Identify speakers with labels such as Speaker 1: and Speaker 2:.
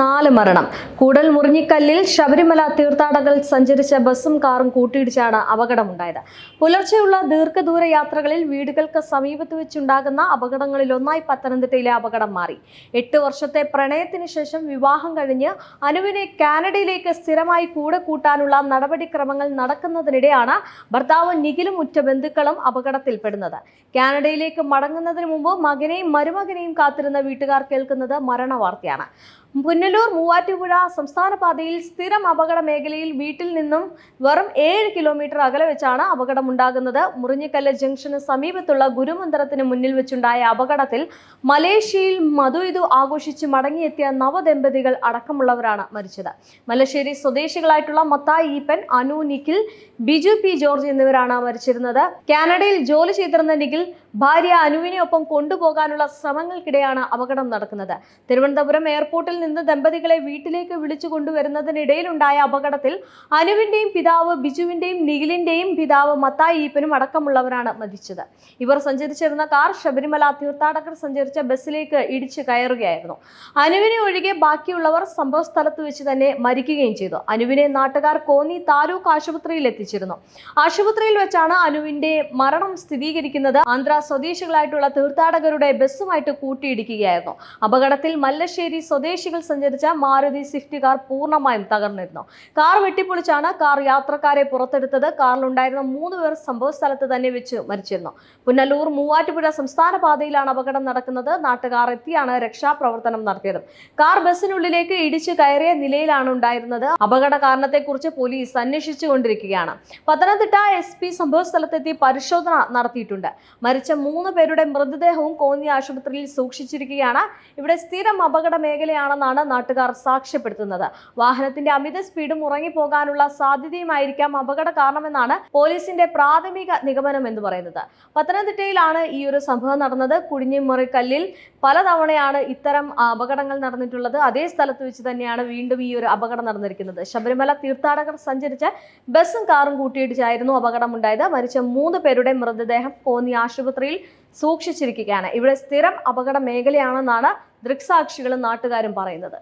Speaker 1: നാല് മരണം. കൂടൽ മുറിഞ്ഞിക്കല്ലിൽ ശബരിമല തീർത്ഥാടകർ സഞ്ചരിച്ച ബസ്സും കാറും കൂട്ടിയിടിച്ചാണ് അപകടമുണ്ടായത്. പുലർച്ചെയുള്ള ദീർഘദൂര യാത്രകളിൽ വീടുകൾക്ക് സമീപത്ത് വെച്ചുണ്ടാകുന്ന അപകടങ്ങളിൽ ഒന്നായി പത്തനംതിട്ടയിലെ അപകടം മാറി. എട്ട് വർഷത്തെ പ്രണയത്തിന് ശേഷം വിവാഹം കഴിഞ്ഞ് അനുവിനെ കാനഡയിലേക്ക് സ്ഥിരമായി കൂടെ കൂട്ടാനുള്ള നടപടിക്രമങ്ങൾ നടക്കുന്നതിനിടെയാണ് ഭർത്താവ് നിഖിലും ഉറ്റ ബന്ധുക്കളും അപകടത്തിൽപ്പെടുന്നത്. കാനഡയിലേക്ക് മടങ്ങുന്നതിന് മുമ്പ് മകനെയും മരുമകനെയും കാത്തിരുന്ന വീട്ടുകാർ കേൾക്കുന്നത് മരണവാർത്തയാണ്. പുനലൂർ മൂവാറ്റുപുഴ സംസ്ഥാന പാതയിൽ സ്ഥിരം അപകട മേഖലയിൽ വീട്ടിൽ നിന്നും വെറും ഏഴ് കിലോമീറ്റർ അകലെ വെച്ചാണ് അപകടമുണ്ടാകുന്നത്. മുറിഞ്ഞിക്കല്ല് ജംഗ്ഷന് സമീപത്തുള്ള ഗുരുമന്ദിരത്തിന് മുന്നിൽ വെച്ചുണ്ടായ അപകടത്തിൽ മലേഷ്യയിൽ മധുഇതു ആഘോഷിച്ച് മടങ്ങിയെത്തിയ നവദമ്പതികൾ അടക്കമുള്ളവരാണ് മരിച്ചത്. മലശ്ശേരി സ്വദേശികളായിട്ടുള്ള മത്തായി ഈപ്പൻ അനു നിഖിൽ ബിജു പി ജോർജ് എന്നിവരാണ് മരിച്ചിരുന്നത്. കാനഡയിൽ ജോലി ചെയ്തിരുന്ന നിഖിൽ ഭാര്യ അനുവിനെ ഒപ്പം കൊണ്ടുപോകാനുള്ള ശ്രമങ്ങൾക്കിടെയാണ് അപകടം നടക്കുന്നത്. തിരുവനന്തപുരം എയർപോർട്ടിൽ നിന്ന് ദമ്പതികളെ വീട്ടിലേക്ക് വിളിച്ചു കൊണ്ടുവരുന്നതിനിടയിലുണ്ടായ അപകടത്തിൽ അനുവിന്റെയും പിതാവ് ബിജുവിന്റെയും നിഖിലിന്റെയും പിതാവ് മത്തായി ഈപ്പനും അടക്കമുള്ളവരാണ് മരിച്ചത്. ഇവർ സഞ്ചരിച്ചിരുന്ന കാർ ശബരിമല തീർത്ഥാടകർ സഞ്ചരിച്ച ബസ്സിലേക്ക് ഇടിച്ചു കയറുകയായിരുന്നു. അനുവിനെ ഒഴികെ ബാക്കിയുള്ളവർ സംഭവ സ്ഥലത്ത് വെച്ച് തന്നെ മരിക്കുകയും ചെയ്തു. അനുവിനെ നാട്ടുകാർ കോന്നി താലൂക്ക് ആശുപത്രിയിൽ എത്തിച്ചിരുന്നു. ആശുപത്രിയിൽ വെച്ചാണ് അനുവിന്റെ മരണം സ്ഥിരീകരിക്കുന്നത്. ആന്ധ്ര സ്വദേശികളായിട്ടുള്ള തീർത്ഥാടകരുടെ ബസ്സുമായിട്ട് കൂട്ടിയിടിക്കുകയായിരുന്നു. അപകടത്തിൽ മല്ലശ്ശേരി സ്വദേശികൾ സഞ്ചരിച്ച മാരുതി സ്വിഫ്റ്റ് കാർ പൂർണമായും തകർന്നിരുന്നു. കാർ വെട്ടിപ്പൊളിച്ചാണ് കാർ യാത്രക്കാരെ പുറത്തെടുത്തത്. കാറിലുണ്ടായിരുന്ന മൂന്ന് പേർ സംഭവ സ്ഥലത്ത് തന്നെ വെച്ച് മരിച്ചിരുന്നു. പുനലൂർ മൂവാറ്റുപുഴ സംസ്ഥാന പാതയിലാണ് അപകടം നടക്കുന്നത്. നാട്ടുകാർ എത്തിയാണ് രക്ഷാപ്രവർത്തനം നടത്തിയത്. കാർ ബസ്സിനുള്ളിലേക്ക് ഇടിച്ചു കയറിയ നിലയിലാണ് ഉണ്ടായിരുന്നത്. അപകട കാരണത്തെക്കുറിച്ച് പോലീസ് അന്വേഷിച്ചുകൊണ്ടിരിക്കുകയാണ് പത്തനംതിട്ട എസ് പി സംഭവ സ്ഥലത്തെത്തി പരിശോധന നടത്തിയിട്ടുണ്ട്. മരിച്ച മൂന്ന് പേരുടെ മൃതദേഹവും കോന്നി ആശുപത്രിയിൽ സൂക്ഷിച്ചിരിക്കുകയാണ്. ഇവിടെ സ്ഥിരം അപകട മേഖലയാണെന്നാണ് നാട്ടുകാർ സാക്ഷ്യപ്പെടുത്തുന്നത്. വാഹനത്തിന്റെ അമിത സ്പീഡും ഉറങ്ങിപ്പോകാനുള്ള സാധ്യതയുമായിരിക്കാം അപകട കാരണമെന്നാണ് പോലീസിന്റെ പ്രാഥമിക നിഗമനം എന്ന് പറയുന്നത്. പത്തനംതിട്ടയിലാണ് ഈ ഒരു സംഭവം നടന്നത്. കുഴിഞ്ഞിമുറിക്കല്ലിൽ പലതവണയാണ് ഇത്തരം അപകടങ്ങൾ നടന്നിട്ടുള്ളത്. അതേ സ്ഥലത്ത് വെച്ച് തന്നെയാണ് വീണ്ടും ഈ ഒരു അപകടം നടന്നിരിക്കുന്നത്. ശബരിമല തീർത്ഥാടകർ സഞ്ചരിച്ച ബസ്സും കാറും കൂട്ടിയിടിച്ചായിരുന്നു അപകടമുണ്ടായത്. മരിച്ച മൂന്ന് പേരുടെ മൃതദേഹം കോന്നി ആശുപത്രിയിൽ സൂക്ഷിച്ചിരിക്കുകയാണ്. ഇവിടെ സ്ഥിരം അപകട മേഖലയാണെന്നാണ് ദൃക്സാക്ഷികളും നാട്ടുകാരും പറയുന്നത്.